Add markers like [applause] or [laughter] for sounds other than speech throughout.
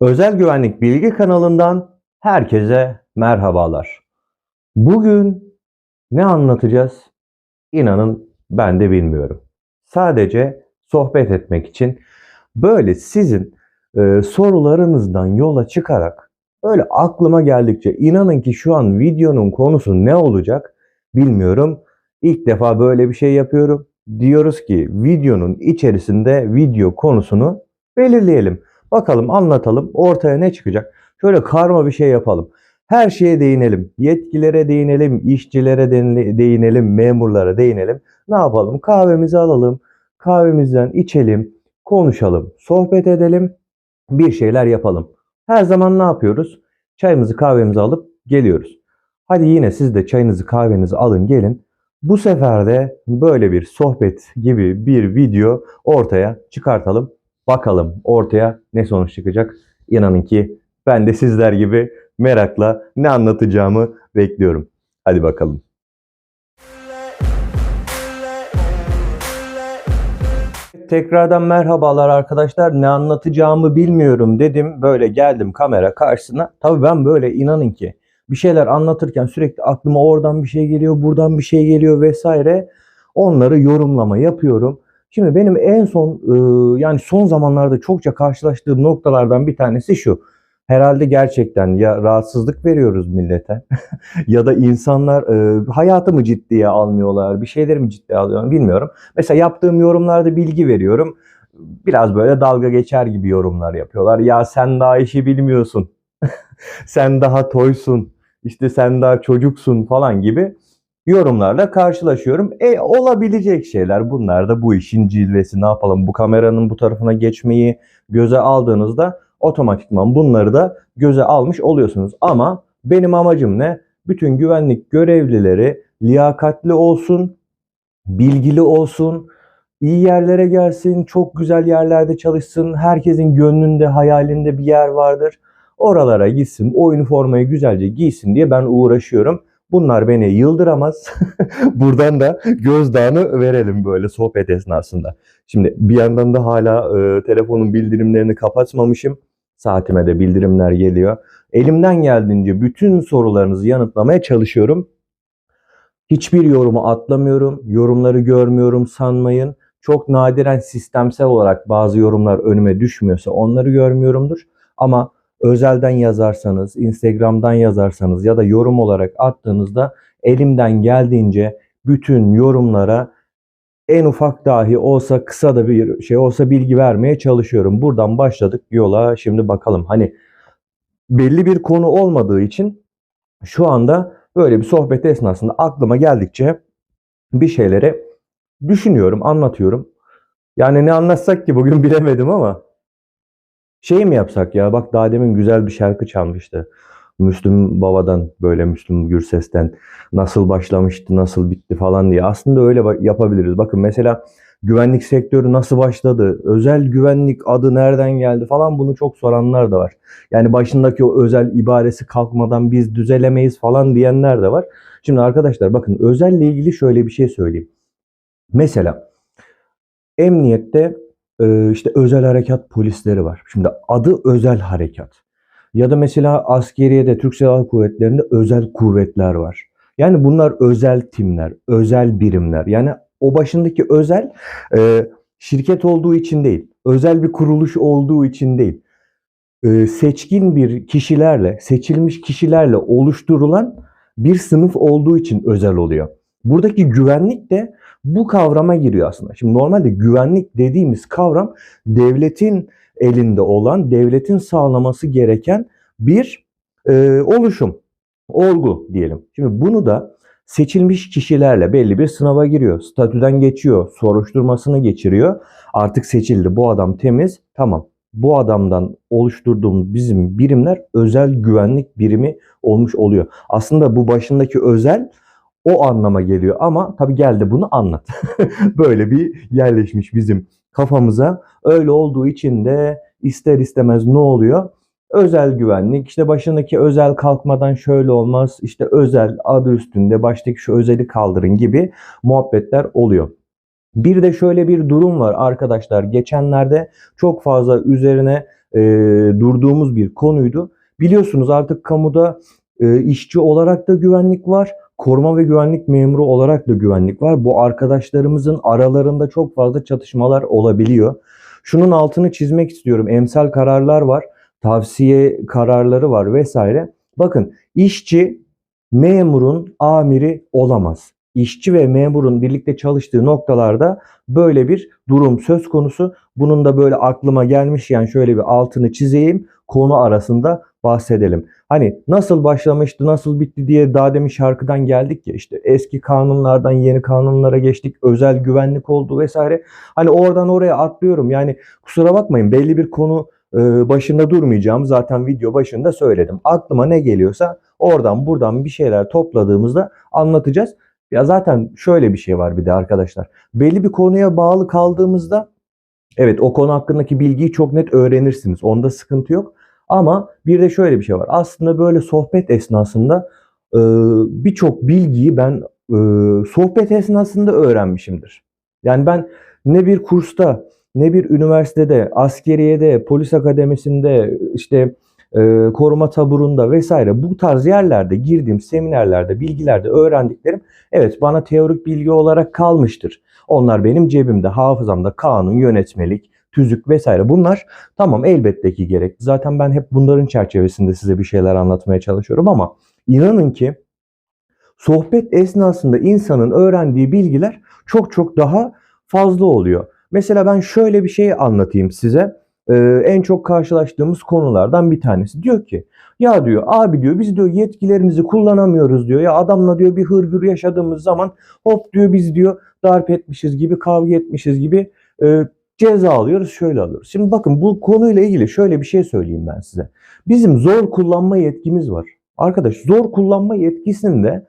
Özel Güvenlik Bilgi kanalından herkese merhabalar. Bugün ne anlatacağız? İnanın ben de bilmiyorum. Sadece sohbet etmek için böyle sizin e, sorularınızdan yola çıkarak öyle aklıma geldikçe inanın ki şu an videonun konusu ne olacak bilmiyorum. İlk defa böyle bir şey yapıyorum. Diyoruz ki videonun içerisinde video konusunu belirleyelim. Bakalım anlatalım ortaya ne çıkacak. Şöyle karma bir şey yapalım. Her şeye değinelim. Yetkilere değinelim, işçilere değinelim, memurlara değinelim. Ne yapalım? Kahvemizi alalım. Kahvemizden içelim, konuşalım, sohbet edelim, bir şeyler yapalım. Her zaman ne yapıyoruz? Çayımızı kahvemizi alıp geliyoruz. Hadi yine siz de çayınızı kahvenizi alın gelin. Bu sefer de böyle bir sohbet gibi bir video ortaya çıkartalım. Bakalım ortaya ne sonuç çıkacak. İnanın ki ben de sizler gibi merakla ne anlatacağımı bekliyorum. Hadi bakalım. Tekrardan merhabalar arkadaşlar. Ne anlatacağımı bilmiyorum dedim. Böyle geldim kamera karşısına. Tabii ben böyle inanın ki bir şeyler anlatırken sürekli aklıma oradan bir şey geliyor, buradan bir şey geliyor vesaire. Onları yorumlama yapıyorum. Şimdi benim en son e, yani son zamanlarda çokça karşılaştığım noktalardan bir tanesi şu. Herhalde gerçekten ya rahatsızlık veriyoruz millete [laughs] ya da insanlar e, hayatı mı ciddiye almıyorlar, bir şeyleri mi ciddiye alıyorlar bilmiyorum. Mesela yaptığım yorumlarda bilgi veriyorum. Biraz böyle dalga geçer gibi yorumlar yapıyorlar. Ya sen daha işi bilmiyorsun. [laughs] sen daha toysun. İşte sen daha çocuksun falan gibi yorumlarla karşılaşıyorum. E olabilecek şeyler bunlar da bu işin cilvesi. Ne yapalım? Bu kameranın bu tarafına geçmeyi göze aldığınızda otomatikman bunları da göze almış oluyorsunuz. Ama benim amacım ne? Bütün güvenlik görevlileri liyakatli olsun, bilgili olsun, iyi yerlere gelsin, çok güzel yerlerde çalışsın. Herkesin gönlünde, hayalinde bir yer vardır. Oralara gitsin, o üniformayı güzelce giysin diye ben uğraşıyorum. Bunlar beni yıldıramaz. [laughs] Buradan da gözdağını verelim böyle sohbet esnasında. Şimdi bir yandan da hala e, telefonun bildirimlerini kapatmamışım. Saatime de bildirimler geliyor. Elimden geldiğince bütün sorularınızı yanıtlamaya çalışıyorum. Hiçbir yorumu atlamıyorum. Yorumları görmüyorum sanmayın. Çok nadiren sistemsel olarak bazı yorumlar önüme düşmüyorsa onları görmüyorumdur. Ama özelden yazarsanız, Instagram'dan yazarsanız ya da yorum olarak attığınızda elimden geldiğince bütün yorumlara en ufak dahi olsa kısa da bir şey olsa bilgi vermeye çalışıyorum. Buradan başladık yola. Şimdi bakalım hani belli bir konu olmadığı için şu anda böyle bir sohbet esnasında aklıma geldikçe bir şeyleri düşünüyorum, anlatıyorum. Yani ne anlatsak ki bugün [laughs] bilemedim ama şey mi yapsak ya bak daha demin güzel bir şarkı çalmıştı. Müslüm Baba'dan böyle Müslüm Gürses'ten nasıl başlamıştı, nasıl bitti falan diye. Aslında öyle yapabiliriz. Bakın mesela güvenlik sektörü nasıl başladı, özel güvenlik adı nereden geldi falan bunu çok soranlar da var. Yani başındaki o özel ibaresi kalkmadan biz düzelemeyiz falan diyenler de var. Şimdi arkadaşlar bakın özelle ilgili şöyle bir şey söyleyeyim. Mesela emniyette e, işte özel harekat polisleri var. Şimdi adı özel harekat. Ya da mesela askeriyede Türk Silahlı Kuvvetleri'nde özel kuvvetler var. Yani bunlar özel timler, özel birimler. Yani o başındaki özel e, şirket olduğu için değil, özel bir kuruluş olduğu için değil. E, seçkin bir kişilerle, seçilmiş kişilerle oluşturulan bir sınıf olduğu için özel oluyor. Buradaki güvenlik de bu kavrama giriyor aslında. Şimdi normalde güvenlik dediğimiz kavram devletin elinde olan, devletin sağlaması gereken bir e, oluşum, olgu diyelim. Şimdi bunu da seçilmiş kişilerle belli bir sınava giriyor. Statüden geçiyor, soruşturmasını geçiriyor. Artık seçildi. Bu adam temiz. Tamam. Bu adamdan oluşturduğumuz bizim birimler özel güvenlik birimi olmuş oluyor. Aslında bu başındaki özel o anlama geliyor ama tabii geldi bunu anlat. [laughs] Böyle bir yerleşmiş bizim kafamıza. Öyle olduğu için de ister istemez ne oluyor? Özel güvenlik işte başındaki özel kalkmadan şöyle olmaz işte özel adı üstünde baştaki şu özeli kaldırın gibi muhabbetler oluyor. Bir de şöyle bir durum var arkadaşlar. Geçenlerde çok fazla üzerine e, durduğumuz bir konuydu. Biliyorsunuz artık kamuda e, işçi olarak da güvenlik var. Koruma ve güvenlik memuru olarak da güvenlik var. Bu arkadaşlarımızın aralarında çok fazla çatışmalar olabiliyor. Şunun altını çizmek istiyorum. Emsal kararlar var, tavsiye kararları var vesaire. Bakın işçi memurun amiri olamaz. İşçi ve memurun birlikte çalıştığı noktalarda böyle bir durum söz konusu. Bunun da böyle aklıma gelmiş yani şöyle bir altını çizeyim. Konu arasında bahsedelim. Hani nasıl başlamıştı, nasıl bitti diye daha demin şarkıdan geldik ya işte eski kanunlardan yeni kanunlara geçtik, özel güvenlik oldu vesaire. Hani oradan oraya atlıyorum. Yani kusura bakmayın belli bir konu e, başında durmayacağım. Zaten video başında söyledim. Aklıma ne geliyorsa oradan buradan bir şeyler topladığımızda anlatacağız. Ya zaten şöyle bir şey var bir de arkadaşlar. Belli bir konuya bağlı kaldığımızda evet o konu hakkındaki bilgiyi çok net öğrenirsiniz. Onda sıkıntı yok. Ama bir de şöyle bir şey var. Aslında böyle sohbet esnasında e, birçok bilgiyi ben e, sohbet esnasında öğrenmişimdir. Yani ben ne bir kursta, ne bir üniversitede, askeriyede, polis akademisinde, işte e, koruma taburunda vesaire bu tarz yerlerde girdiğim seminerlerde, bilgilerde öğrendiklerim evet bana teorik bilgi olarak kalmıştır. Onlar benim cebimde, hafızamda kanun, yönetmelik, tüzük vesaire bunlar tamam elbette ki gerek. Zaten ben hep bunların çerçevesinde size bir şeyler anlatmaya çalışıyorum ama inanın ki sohbet esnasında insanın öğrendiği bilgiler çok çok daha fazla oluyor. Mesela ben şöyle bir şey anlatayım size. Ee, en çok karşılaştığımız konulardan bir tanesi. Diyor ki ya diyor abi diyor biz diyor yetkilerimizi kullanamıyoruz diyor. Ya adamla diyor bir hırgür yaşadığımız zaman hop diyor biz diyor darp etmişiz gibi kavga etmişiz gibi e, ceza alıyoruz şöyle alıyoruz. Şimdi bakın bu konuyla ilgili şöyle bir şey söyleyeyim ben size. Bizim zor kullanma yetkimiz var. Arkadaş zor kullanma yetkisinde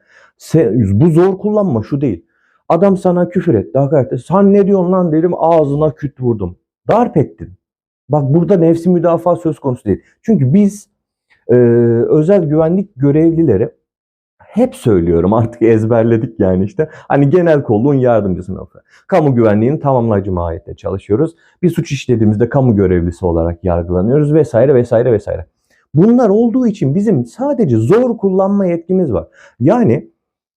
bu zor kullanma şu değil. Adam sana küfür etti, hakaret etti. Sen ne diyorsun lan dedim ağzına küt vurdum. Darp ettin. Bak burada nefsi müdafaa söz konusu değil. Çünkü biz e, özel güvenlik görevlileri hep söylüyorum artık ezberledik yani işte. Hani genel kolluğun yardımcısı nokta. Kamu güvenliğinin tamamlayıcı mahiyette çalışıyoruz. Bir suç işlediğimizde kamu görevlisi olarak yargılanıyoruz vesaire vesaire vesaire. Bunlar olduğu için bizim sadece zor kullanma yetkimiz var. Yani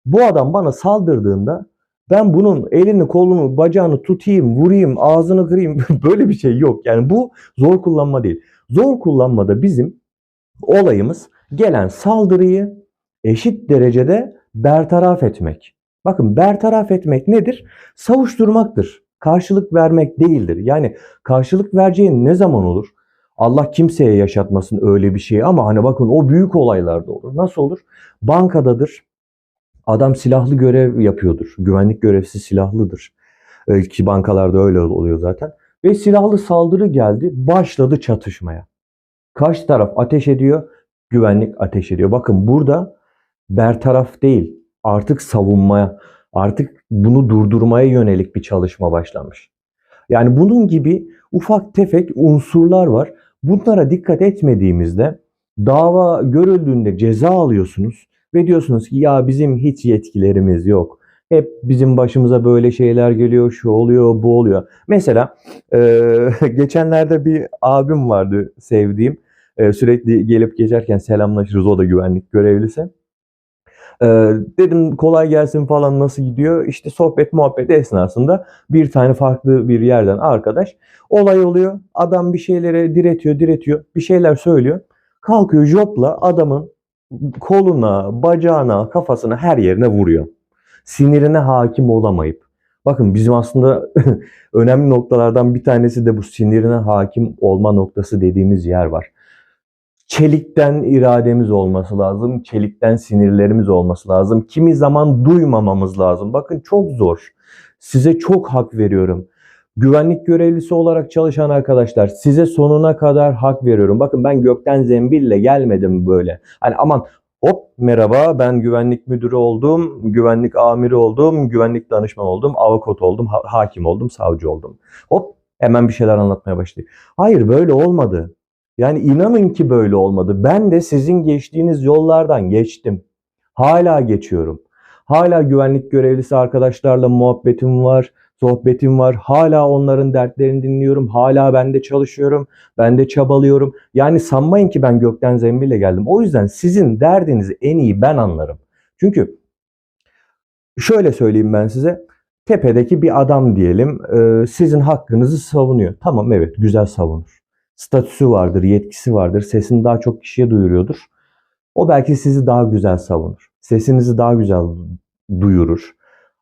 bu adam bana saldırdığında ben bunun elini, kolunu, bacağını tutayım, vurayım, ağzını kırayım [laughs] böyle bir şey yok. Yani bu zor kullanma değil. Zor kullanmada bizim olayımız gelen saldırıyı eşit derecede bertaraf etmek. Bakın bertaraf etmek nedir? Savuşturmaktır. Karşılık vermek değildir. Yani karşılık vereceğin ne zaman olur? Allah kimseye yaşatmasın öyle bir şey ama hani bakın o büyük olaylarda olur. Nasıl olur? Bankadadır. Adam silahlı görev yapıyordur. Güvenlik görevlisi silahlıdır. Ki bankalarda öyle oluyor zaten. Ve silahlı saldırı geldi. Başladı çatışmaya. Karşı taraf ateş ediyor. Güvenlik ateş ediyor. Bakın burada bertaraf değil. Artık savunmaya, artık bunu durdurmaya yönelik bir çalışma başlamış. Yani bunun gibi ufak tefek unsurlar var. Bunlara dikkat etmediğimizde dava görüldüğünde ceza alıyorsunuz ve diyorsunuz ki ya bizim hiç yetkilerimiz yok. Hep bizim başımıza böyle şeyler geliyor, şu oluyor, bu oluyor. Mesela e, [laughs] geçenlerde bir abim vardı sevdiğim. E, sürekli gelip geçerken selamlaşırız. O da güvenlik görevlisi. E, dedim kolay gelsin falan nasıl gidiyor? İşte sohbet muhabbet esnasında bir tane farklı bir yerden arkadaş olay oluyor. Adam bir şeylere diretiyor, diretiyor. Bir şeyler söylüyor. Kalkıyor jopla adamın koluna, bacağına, kafasına her yerine vuruyor. Sinirine hakim olamayıp. Bakın bizim aslında [laughs] önemli noktalardan bir tanesi de bu sinirine hakim olma noktası dediğimiz yer var. Çelikten irademiz olması lazım. Çelikten sinirlerimiz olması lazım. Kimi zaman duymamamız lazım. Bakın çok zor. Size çok hak veriyorum. Güvenlik görevlisi olarak çalışan arkadaşlar size sonuna kadar hak veriyorum. Bakın ben gökten zembille gelmedim böyle. Hani aman hop merhaba ben güvenlik müdürü oldum, güvenlik amiri oldum, güvenlik danışman oldum, avukat oldum, ha- hakim oldum, savcı oldum. Hop hemen bir şeyler anlatmaya başladı. Hayır böyle olmadı. Yani inanın ki böyle olmadı. Ben de sizin geçtiğiniz yollardan geçtim. Hala geçiyorum. Hala güvenlik görevlisi arkadaşlarla muhabbetim var sohbetim var. Hala onların dertlerini dinliyorum. Hala ben de çalışıyorum. Ben de çabalıyorum. Yani sanmayın ki ben gökten zembille geldim. O yüzden sizin derdinizi en iyi ben anlarım. Çünkü şöyle söyleyeyim ben size. Tepedeki bir adam diyelim sizin hakkınızı savunuyor. Tamam evet güzel savunur. Statüsü vardır, yetkisi vardır. Sesini daha çok kişiye duyuruyordur. O belki sizi daha güzel savunur. Sesinizi daha güzel duyurur.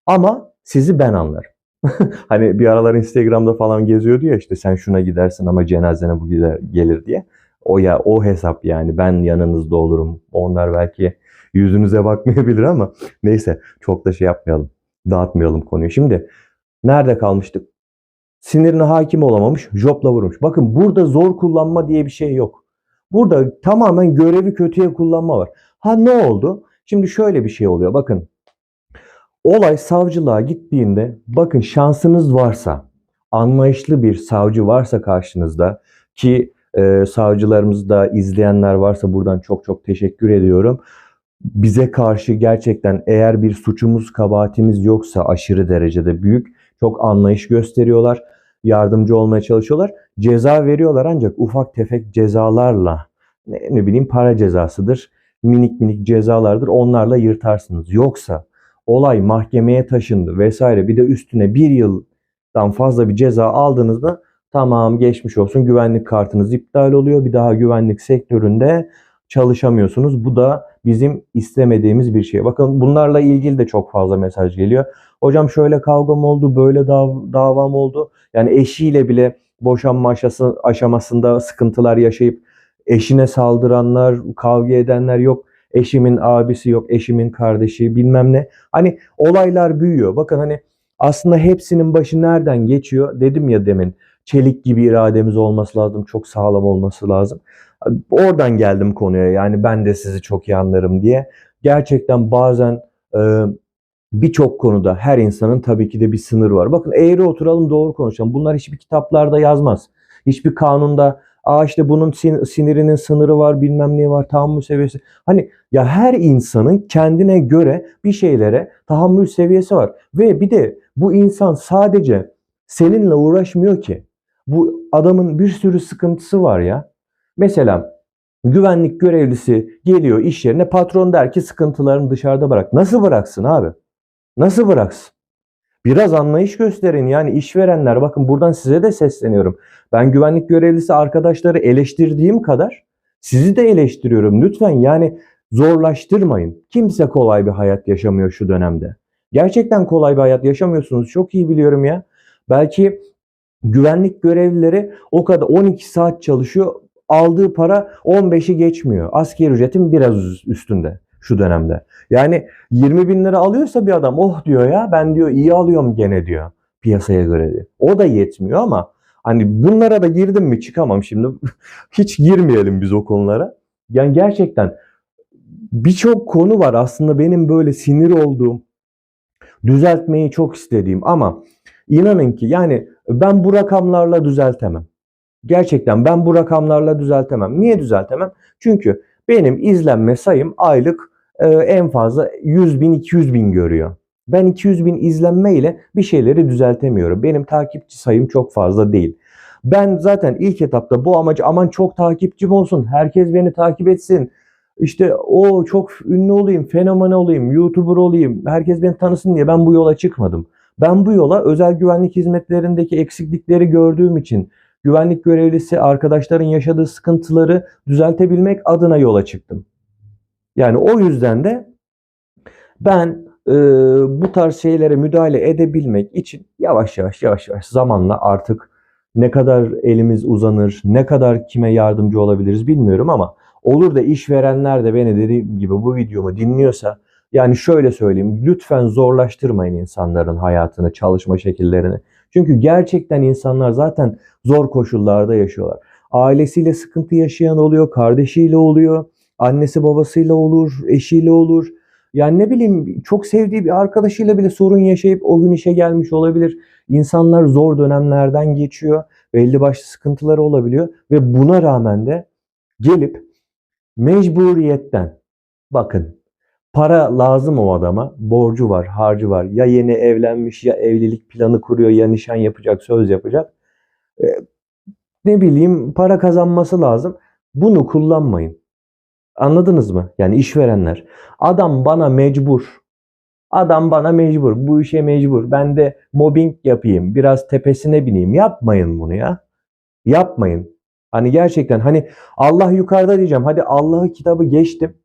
Ama sizi ben anlarım. [laughs] hani bir aralar Instagram'da falan geziyordu ya işte sen şuna gidersin ama cenazene bu gider, gelir diye. O ya o hesap yani ben yanınızda olurum. Onlar belki yüzünüze bakmayabilir ama neyse çok da şey yapmayalım. Dağıtmayalım konuyu. Şimdi nerede kalmıştık? Sinirine hakim olamamış, jopla vurmuş. Bakın burada zor kullanma diye bir şey yok. Burada tamamen görevi kötüye kullanma var. Ha ne oldu? Şimdi şöyle bir şey oluyor. Bakın olay savcılığa gittiğinde bakın şansınız varsa anlayışlı bir savcı varsa karşınızda ki e, savcılarımızda izleyenler varsa buradan çok çok teşekkür ediyorum. Bize karşı gerçekten eğer bir suçumuz kabahatimiz yoksa aşırı derecede büyük çok anlayış gösteriyorlar. Yardımcı olmaya çalışıyorlar. Ceza veriyorlar ancak ufak tefek cezalarla ne, ne bileyim para cezasıdır. Minik minik cezalardır. Onlarla yırtarsınız. Yoksa olay mahkemeye taşındı vesaire bir de üstüne bir yıldan fazla bir ceza aldığınızda tamam geçmiş olsun güvenlik kartınız iptal oluyor. Bir daha güvenlik sektöründe çalışamıyorsunuz. Bu da bizim istemediğimiz bir şey. Bakın bunlarla ilgili de çok fazla mesaj geliyor. Hocam şöyle kavgam oldu, böyle dav davam oldu. Yani eşiyle bile boşanma aşamasında sıkıntılar yaşayıp eşine saldıranlar, kavga edenler yok. Eşimin abisi yok, eşimin kardeşi bilmem ne. Hani olaylar büyüyor. Bakın hani aslında hepsinin başı nereden geçiyor? Dedim ya demin çelik gibi irademiz olması lazım, çok sağlam olması lazım. Oradan geldim konuya yani ben de sizi çok iyi anlarım diye. Gerçekten bazen e, birçok konuda her insanın tabii ki de bir sınır var. Bakın eğri oturalım doğru konuşalım. Bunlar hiçbir kitaplarda yazmaz. Hiçbir kanunda Aa işte bunun sin- sinirinin sınırı var, bilmem ne var, tahammül seviyesi. Hani ya her insanın kendine göre bir şeylere tahammül seviyesi var. Ve bir de bu insan sadece seninle uğraşmıyor ki. Bu adamın bir sürü sıkıntısı var ya. Mesela güvenlik görevlisi geliyor iş yerine patron der ki sıkıntılarını dışarıda bırak. Nasıl bıraksın abi? Nasıl bıraksın? Biraz anlayış gösterin yani işverenler bakın buradan size de sesleniyorum. Ben güvenlik görevlisi arkadaşları eleştirdiğim kadar sizi de eleştiriyorum. Lütfen yani zorlaştırmayın. Kimse kolay bir hayat yaşamıyor şu dönemde. Gerçekten kolay bir hayat yaşamıyorsunuz. Çok iyi biliyorum ya. Belki güvenlik görevlileri o kadar 12 saat çalışıyor. Aldığı para 15'i geçmiyor. Asker ücretin biraz üstünde şu dönemde. Yani 20 bin lira alıyorsa bir adam oh diyor ya ben diyor iyi alıyorum gene diyor piyasaya göre diyor. O da yetmiyor ama hani bunlara da girdim mi çıkamam şimdi. [laughs] Hiç girmeyelim biz o konulara. Yani gerçekten birçok konu var aslında benim böyle sinir olduğum, düzeltmeyi çok istediğim ama inanın ki yani ben bu rakamlarla düzeltemem. Gerçekten ben bu rakamlarla düzeltemem. Niye düzeltemem? Çünkü benim izlenme sayım aylık e, en fazla 100 bin 200 bin görüyor. Ben 200 bin izlenme ile bir şeyleri düzeltemiyorum. Benim takipçi sayım çok fazla değil. Ben zaten ilk etapta bu amacı aman çok takipçim olsun, herkes beni takip etsin. İşte o çok ünlü olayım, fenomen olayım, YouTuber olayım, herkes beni tanısın diye ben bu yola çıkmadım. Ben bu yola özel güvenlik hizmetlerindeki eksiklikleri gördüğüm için güvenlik görevlisi arkadaşların yaşadığı sıkıntıları düzeltebilmek adına yola çıktım. Yani o yüzden de ben e, bu tarz şeylere müdahale edebilmek için yavaş yavaş yavaş yavaş zamanla artık ne kadar elimiz uzanır, ne kadar kime yardımcı olabiliriz bilmiyorum ama olur da işverenler de beni dediğim gibi bu videomu dinliyorsa yani şöyle söyleyeyim lütfen zorlaştırmayın insanların hayatını, çalışma şekillerini. Çünkü gerçekten insanlar zaten zor koşullarda yaşıyorlar. Ailesiyle sıkıntı yaşayan oluyor, kardeşiyle oluyor, annesi babasıyla olur, eşiyle olur. Yani ne bileyim çok sevdiği bir arkadaşıyla bile sorun yaşayıp o gün işe gelmiş olabilir. İnsanlar zor dönemlerden geçiyor. Belli başlı sıkıntıları olabiliyor ve buna rağmen de gelip mecburiyetten bakın Para lazım o adama. Borcu var, harcı var. Ya yeni evlenmiş ya evlilik planı kuruyor ya nişan yapacak, söz yapacak. Ee, ne bileyim para kazanması lazım. Bunu kullanmayın. Anladınız mı? Yani işverenler. Adam bana mecbur. Adam bana mecbur. Bu işe mecbur. Ben de mobbing yapayım. Biraz tepesine bineyim. Yapmayın bunu ya. Yapmayın. Hani gerçekten hani Allah yukarıda diyeceğim. Hadi Allah'ı kitabı geçtim.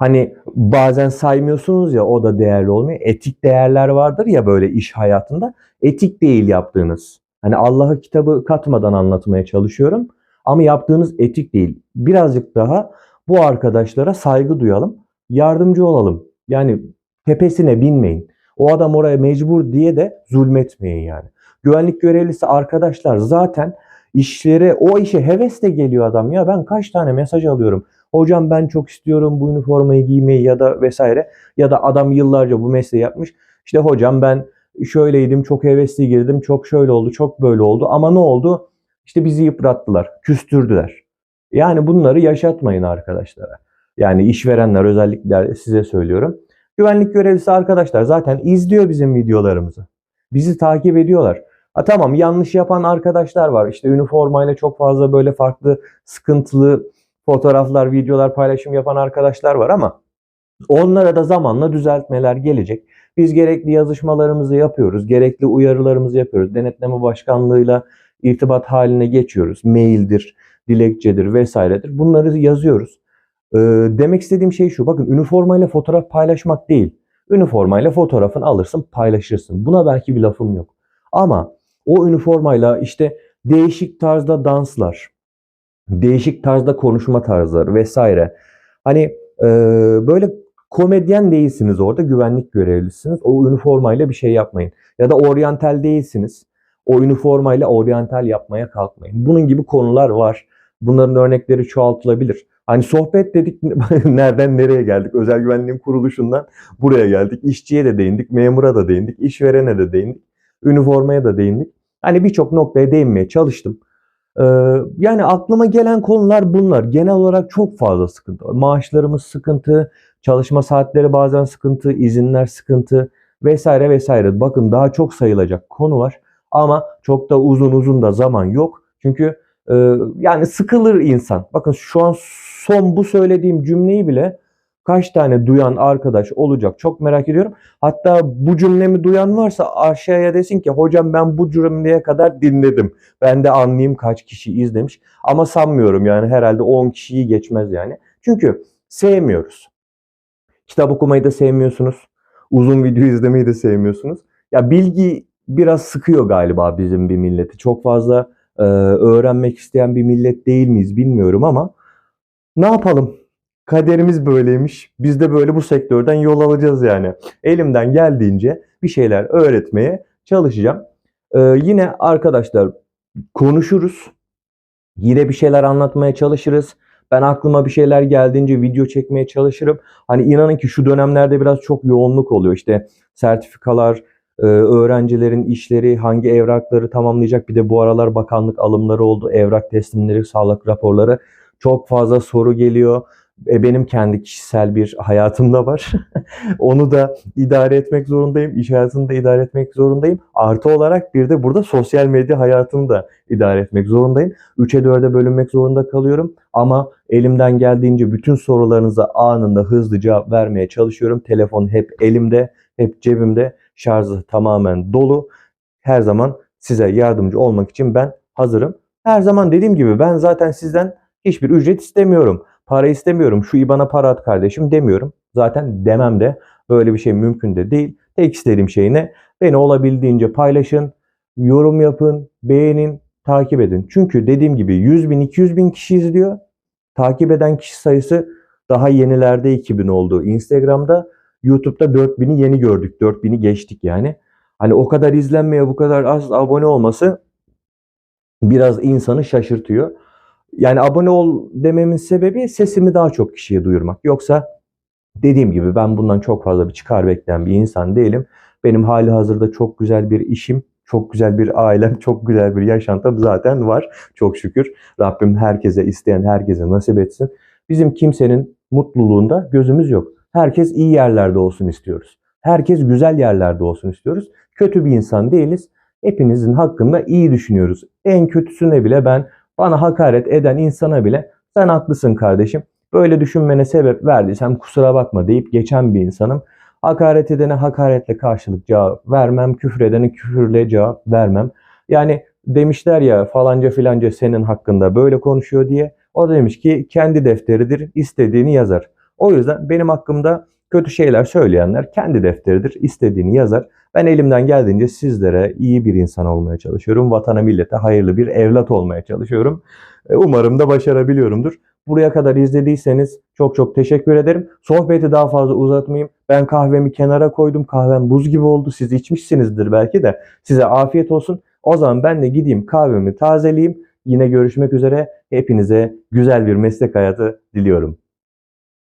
Hani bazen saymıyorsunuz ya o da değerli olmuyor. Etik değerler vardır ya böyle iş hayatında. Etik değil yaptığınız. Hani Allah'ı kitabı katmadan anlatmaya çalışıyorum. Ama yaptığınız etik değil. Birazcık daha bu arkadaşlara saygı duyalım. Yardımcı olalım. Yani tepesine binmeyin. O adam oraya mecbur diye de zulmetmeyin yani. Güvenlik görevlisi arkadaşlar zaten işlere o işe hevesle geliyor adam ya ben kaç tane mesaj alıyorum. Hocam ben çok istiyorum bu üniformayı giymeyi ya da vesaire ya da adam yıllarca bu mesleği yapmış. İşte hocam ben şöyleydim çok hevesli girdim çok şöyle oldu çok böyle oldu ama ne oldu? İşte bizi yıprattılar, küstürdüler. Yani bunları yaşatmayın arkadaşlara. Yani işverenler özellikle size söylüyorum. Güvenlik görevlisi arkadaşlar zaten izliyor bizim videolarımızı. Bizi takip ediyorlar. Ha tamam yanlış yapan arkadaşlar var. İşte üniformayla çok fazla böyle farklı sıkıntılı fotoğraflar, videolar paylaşım yapan arkadaşlar var ama onlara da zamanla düzeltmeler gelecek. Biz gerekli yazışmalarımızı yapıyoruz, gerekli uyarılarımızı yapıyoruz. Denetleme başkanlığıyla irtibat haline geçiyoruz. Maildir, dilekçedir vesairedir. Bunları yazıyoruz. Ee, demek istediğim şey şu. Bakın üniformayla fotoğraf paylaşmak değil. Üniformayla fotoğrafını alırsın, paylaşırsın. Buna belki bir lafım yok. Ama o üniformayla işte değişik tarzda danslar, değişik tarzda konuşma tarzları vesaire. Hani e, böyle komedyen değilsiniz orada güvenlik görevlisiniz. O üniformayla bir şey yapmayın. Ya da oryantal değilsiniz. O üniformayla oryantal yapmaya kalkmayın. Bunun gibi konular var. Bunların örnekleri çoğaltılabilir. Hani sohbet dedik [laughs] nereden nereye geldik? Özel güvenliğin kuruluşundan buraya geldik. İşçiye de değindik, memura da değindik, işverene de değindik, üniformaya da değindik. Hani birçok noktaya değinmeye çalıştım. Ee, yani aklıma gelen konular bunlar. Genel olarak çok fazla sıkıntı. Maaşlarımız sıkıntı, çalışma saatleri bazen sıkıntı, izinler sıkıntı vesaire vesaire. Bakın daha çok sayılacak konu var. Ama çok da uzun uzun da zaman yok. Çünkü e, yani sıkılır insan. Bakın şu an son bu söylediğim cümleyi bile kaç tane duyan arkadaş olacak çok merak ediyorum. Hatta bu cümlemi duyan varsa aşağıya desin ki hocam ben bu cümleye kadar dinledim. Ben de anlayayım kaç kişi izlemiş. Ama sanmıyorum yani herhalde 10 kişiyi geçmez yani. Çünkü sevmiyoruz. Kitap okumayı da sevmiyorsunuz. Uzun video izlemeyi de sevmiyorsunuz. Ya bilgi biraz sıkıyor galiba bizim bir milleti. Çok fazla e, öğrenmek isteyen bir millet değil miyiz bilmiyorum ama ne yapalım? Kaderimiz böyleymiş. Biz de böyle bu sektörden yol alacağız yani. Elimden geldiğince bir şeyler öğretmeye çalışacağım. Ee, yine arkadaşlar konuşuruz. Yine bir şeyler anlatmaya çalışırız. Ben aklıma bir şeyler geldiğince video çekmeye çalışırım. Hani inanın ki şu dönemlerde biraz çok yoğunluk oluyor. İşte sertifikalar, e, öğrencilerin işleri, hangi evrakları tamamlayacak. Bir de bu aralar bakanlık alımları oldu. Evrak teslimleri, sağlık raporları. Çok fazla soru geliyor. E, benim kendi kişisel bir hayatım da var. [laughs] Onu da idare etmek zorundayım. İş hayatını da idare etmek zorundayım. Artı olarak bir de burada sosyal medya hayatını da idare etmek zorundayım. 3'e 4'e bölünmek zorunda kalıyorum. Ama elimden geldiğince bütün sorularınıza anında hızlı cevap vermeye çalışıyorum. Telefon hep elimde, hep cebimde. Şarjı tamamen dolu. Her zaman size yardımcı olmak için ben hazırım. Her zaman dediğim gibi ben zaten sizden hiçbir ücret istemiyorum. Para istemiyorum. Şu IBAN'a para at kardeşim demiyorum. Zaten demem de böyle bir şey mümkün de değil. Tek istediğim şey ne? Beni olabildiğince paylaşın, yorum yapın, beğenin, takip edin. Çünkü dediğim gibi 100 bin 200 bin kişi izliyor. Takip eden kişi sayısı daha yenilerde 2000 oldu. Instagram'da, YouTube'da 4000'i yeni gördük. 4000'i geçtik yani. Hani o kadar izlenmeye bu kadar az abone olması biraz insanı şaşırtıyor. Yani abone ol dememin sebebi sesimi daha çok kişiye duyurmak. Yoksa dediğim gibi ben bundan çok fazla bir çıkar bekleyen bir insan değilim. Benim hali hazırda çok güzel bir işim, çok güzel bir ailem, [laughs] çok güzel bir yaşantım zaten var. Çok şükür. Rabbim herkese isteyen herkese nasip etsin. Bizim kimsenin mutluluğunda gözümüz yok. Herkes iyi yerlerde olsun istiyoruz. Herkes güzel yerlerde olsun istiyoruz. Kötü bir insan değiliz. Hepinizin hakkında iyi düşünüyoruz. En kötüsüne bile ben bana hakaret eden insana bile sen haklısın kardeşim. Böyle düşünmene sebep verdiysem kusura bakma deyip geçen bir insanım. Hakaret edene hakaretle karşılık cevap vermem. Küfür edene küfürle cevap vermem. Yani demişler ya falanca filanca senin hakkında böyle konuşuyor diye. O da demiş ki kendi defteridir istediğini yazar. O yüzden benim hakkımda kötü şeyler söyleyenler kendi defteridir istediğini yazar. Ben elimden geldiğince sizlere iyi bir insan olmaya çalışıyorum. Vatana millete hayırlı bir evlat olmaya çalışıyorum. E, Umarım da başarabiliyorumdur. Buraya kadar izlediyseniz çok çok teşekkür ederim. Sohbeti daha fazla uzatmayayım. Ben kahvemi kenara koydum. Kahvem buz gibi oldu. Siz içmişsinizdir belki de. Size afiyet olsun. O zaman ben de gideyim kahvemi tazeleyeyim. Yine görüşmek üzere. Hepinize güzel bir meslek hayatı diliyorum.